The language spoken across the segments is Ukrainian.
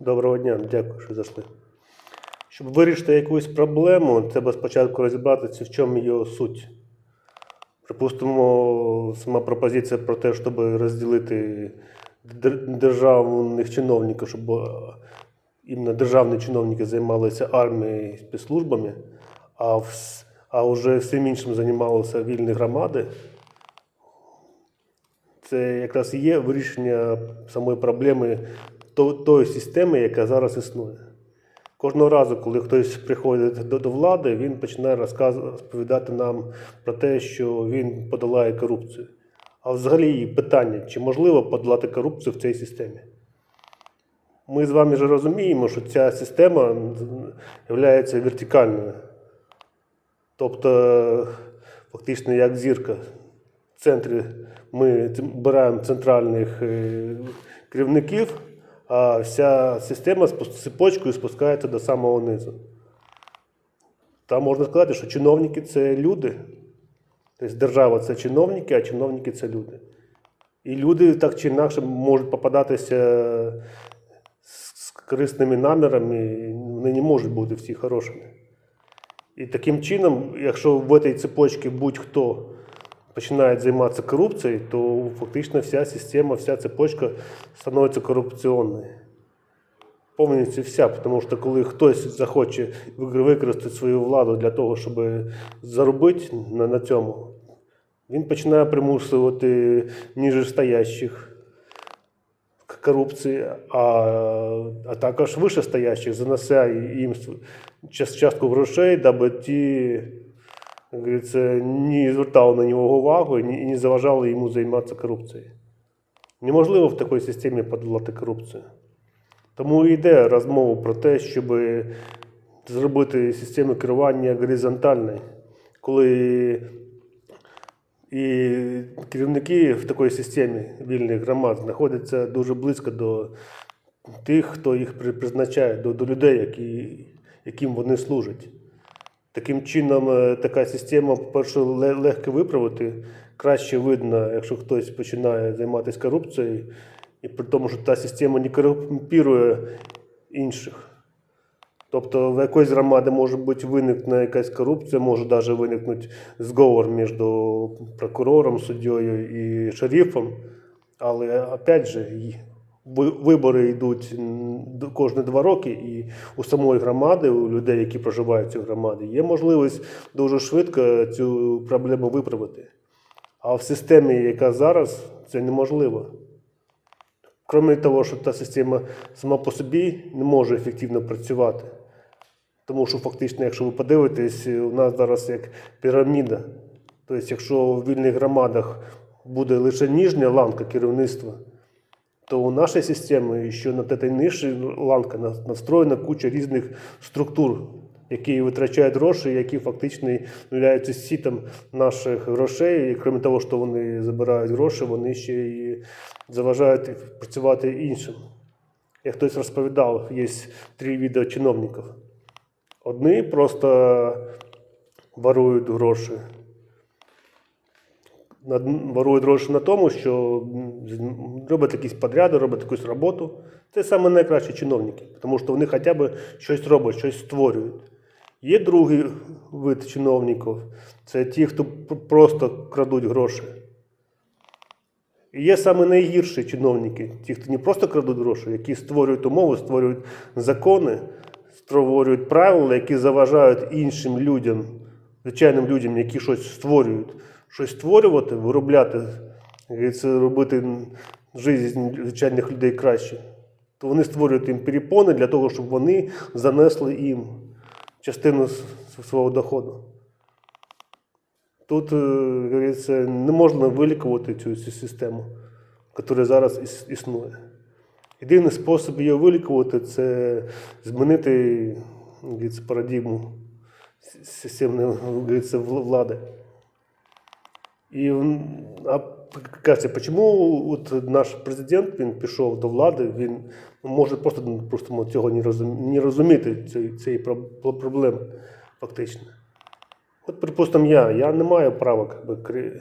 Доброго дня, дякую, що зайшли. Щоб вирішити якусь проблему, треба спочатку розібратися, в чому її суть. Припустимо, сама пропозиція про те, щоб розділити державних чиновників, щоб е, іменно державні чиновники займалися армією і спецслужбами, а, вс- а вже всім іншим займалися вільні громади. Це якраз і є вирішення самої проблеми тої системи, яка зараз існує. Кожного разу, коли хтось приходить до, влади, він починає розповідати нам про те, що він подолає корупцію. А взагалі питання, чи можливо подолати корупцію в цій системі? Ми з вами вже розуміємо, що ця система є вертикальною. Тобто, фактично, як зірка. В центрі ми беремо центральних е, керівників, а вся система з цепочкою спускається до самого низу. Там можна сказати, що чиновники це люди. Тобто держава це чиновники, а чиновники це люди. І люди так чи інакше можуть попадатися з з корисними намірами, вони не можуть бути всі хорошими. І таким чином, якщо в цій цепочці будь-хто починає займатися корупцією, то фактично вся система, вся цепочка становиться корупційною. Повністю вся, тому що коли хтось захоче використати свою владу для того, щоб заробити на, на цьому, він починає примусувати ніжестоящих корупції, а, а також вищестоящих занося їм частку грошей, даби ті, не звертали на нього увагу і не, заважали йому займатися корупцією. Неможливо в такій системі подолати корупцію. Тому йде розмова про те, щоб зробити систему керування горизонтальною, коли і керівники в такій системі вільних громад знаходяться дуже близько до тих, хто їх призначає, до, до людей, які, яким вони служать. Таким чином, е, така система, по-перше, ле- легко виправити. Краще видно, якщо хтось починає займатися корупцією, і при тому, що та система не корумпірує інших. Тобто в якоїсь громади може бути виникне якась корупція, може навіть виникнути зговор між прокурором, суддєю і шерифом. Але опять же, вибори йдуть кожні два роки, і у самої громади, у людей, які проживають в цій громаді, є можливість дуже швидко цю проблему виправити. А в системі, яка зараз, це неможливо. Крім того, що та система сама по собі не може ефективно працювати. Тому що фактично, якщо ви подивитесь, у нас зараз як піраміда. Тобто, якщо в вільних громадах буде лише нижня ланка керівництва, то у нашій системі ще на нижчій ланка настроєна куча різних структур, які витрачають гроші, які фактично являються сітом наших грошей. І крім того, що вони забирають гроші, вони ще і заважають працювати іншим. Як хтось розповідав, є три види чиновників. Одні просто ворують гроші. Ворують гроші на тому, що роблять якісь підряди, роблять якусь роботу. Це саме найкращі чиновники, тому що вони хоча б щось роблять, щось створюють. Є другий вид чиновників це ті, хто просто крадуть гроші. І є саме найгірші чиновники, ті, хто не просто крадуть гроші, які створюють умови, створюють закони, створюють правила, які заважають іншим людям, звичайним людям, які щось створюють, щось створювати, виробляти, говориться, робити життя звичайних людей краще. То вони створюють їм перепони для того, щоб вони занесли їм частину свого доходу. Тут, е, не можна вилікувати цю, систему, яка зараз існує. Єдиний спосіб її вилікувати це змінити парадигму системної влади. І а кажеться, чому от наш президент він пішов до влади, він може просто, просто цього не, розум, не розуміти цієї, цієї проблеми фактично. От, припустимо, я, я не маю права как би, кри-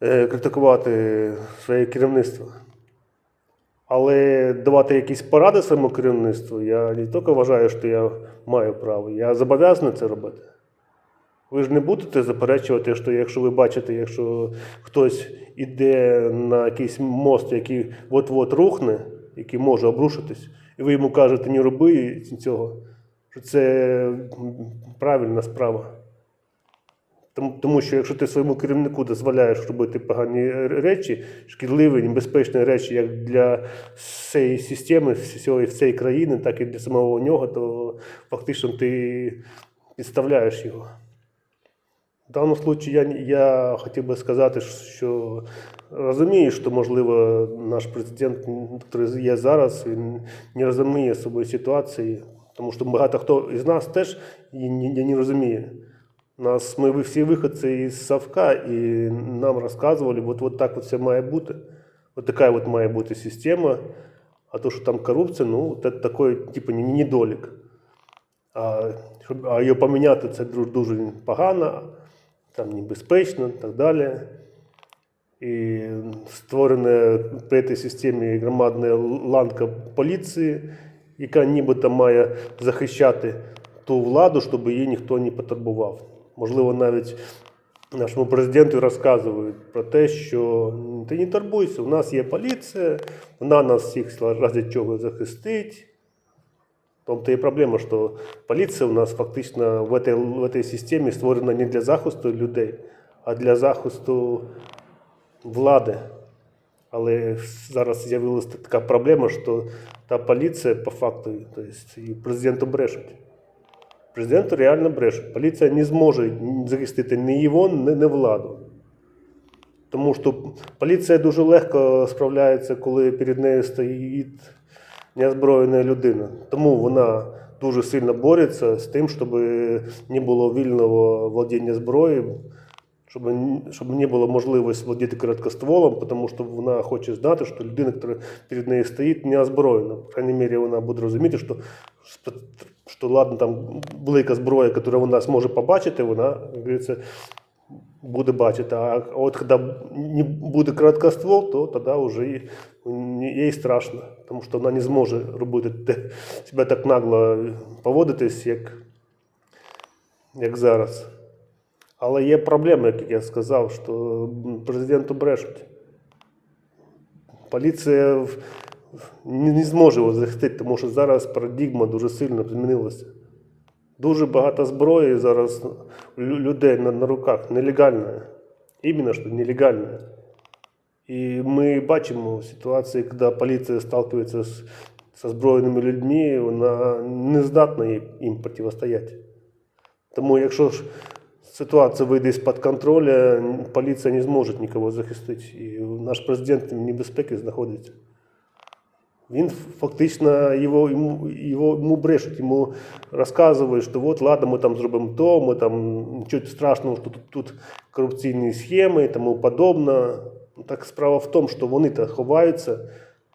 е, критикувати своє керівництво. Але давати якісь поради своєму керівництву, я не тільки вважаю, що я маю право, я зобов'язаний це робити. Ви ж не будете заперечувати, що якщо ви бачите, якщо хтось іде на якийсь мост, який от-от рухне, який може обрушитись, і ви йому кажете, не роби цього, що це правильна справа. Тому, що якщо ти своєму керівнику дозволяєш робити погані речі, шкідливі, небезпечні речі, як для всієї системи, всієї, всієї країни, так і для самого нього, то фактично ти підставляєш його. В даному випадку я, я хотів би сказати, що розумію, що, можливо, наш президент, який є зараз, він не розуміє собою ситуації, тому що багато хто із нас теж не, не розуміє. Нас ми всі виходці із Савка, і нам розказували, от, от так от все має бути. От така от має бути система. А то, що там корупція, ну, це такий, типу, не- недолік. А, щоб, а її поміняти це дуже погано, там небезпечно і так далі. І створена при цій системі громадна ланка поліції, яка нібито має захищати ту владу, щоб її ніхто не потурбував. Можливо, навіть нашому президенту розказують про те, що ти не турбуйся, у нас є поліція, вона нас всіх ради чого захистить. Том-то и проблема, что полиция у нас фактично в этой, в этой системі створена не для захисту людей, а для захисту влади. Але зараз з'явилася така проблема, що та поліція по факту, то есть, і президенту брешуть. Президенту реально брешуть. Поліція не зможе захистити ні його, ні владу. Тому що поліція дуже легко справляється, коли перед нею стоїть неозброєна людина. Тому вона дуже сильно бореться з тим, щоб не було вільного владіння зброєю, щоб, щоб не було можливості володіти короткостволом, тому що вона хоче знати, що людина, яка перед нею стоїть, не озброєна. По крайней мере, вона буде розуміти, що, що ладно, там велика зброя, яку вона зможе побачити, вона, говориться, буде бачити. А от коли не буде короткоствол, то тоді вже їй страшно, тому що вона не зможе робити те, себе так нагло поводитись, як, як зараз. Але є проблема, як я сказав, що президенту брешуть. Поліція не, зможе його захистити, тому що зараз парадигма дуже сильно змінилася. Дуже багато зброї зараз людей на, на руках нелегальної. Іменно що нелегальної. І ми бачимо ситуації, коли поліція сталкивається з, з озброєними людьми, вона не здатна їм- протистояти. Тому якщо ж ситуація вийде з-під контролю, поліція не зможе нікого захистити. І наш президент в небезпеці знаходиться. Він фактично його, йому, йому брешуть, йому розказують, що от ладно, ми там зробимо то, ми там нічого страшного, що тут, тут корупційні схеми і тому подобне. Так справа в тому, що вони то ховаються,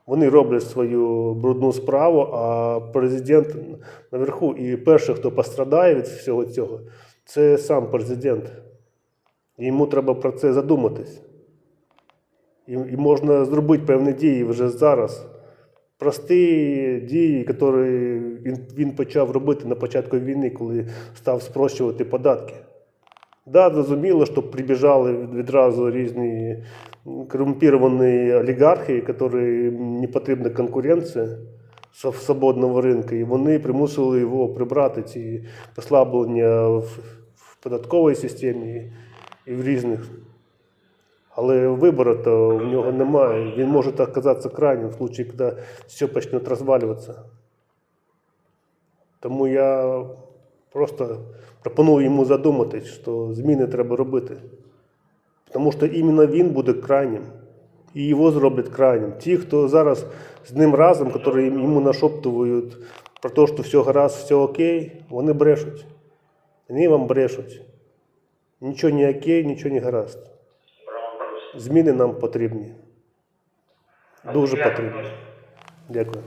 вони роблять свою брудну справу, а президент наверху. І перший, хто пострадає від всього цього, це сам президент. Йому треба про це задуматись. І, і можна зробити певні дії вже зараз. Прості дії, які він, він почав робити на початку війни, коли став спрощувати податки. Да, зрозуміло, що прибіжали відразу різні корумпіровані олігархи, яким не потрібна конкуренція свободного ринку, і вони примусили його прибрати ці послаблення в, в податковій системі і в різних. Але вибору то в нього немає. Він може оказатися крайнім в случае, коли все почне розвалюватися. Тому я просто пропоную йому задуматись, що зміни треба робити. Тому що іменно він буде крайнім. І його зроблять крайнім. Ті, хто зараз з ним разом, які йому нашептують про те, що все гаразд, все окей, вони брешуть. Вони вам брешуть. Нічого не окей, нічого не гаразд. Зміни нам потрібні. Дуже потрібні. Дякую.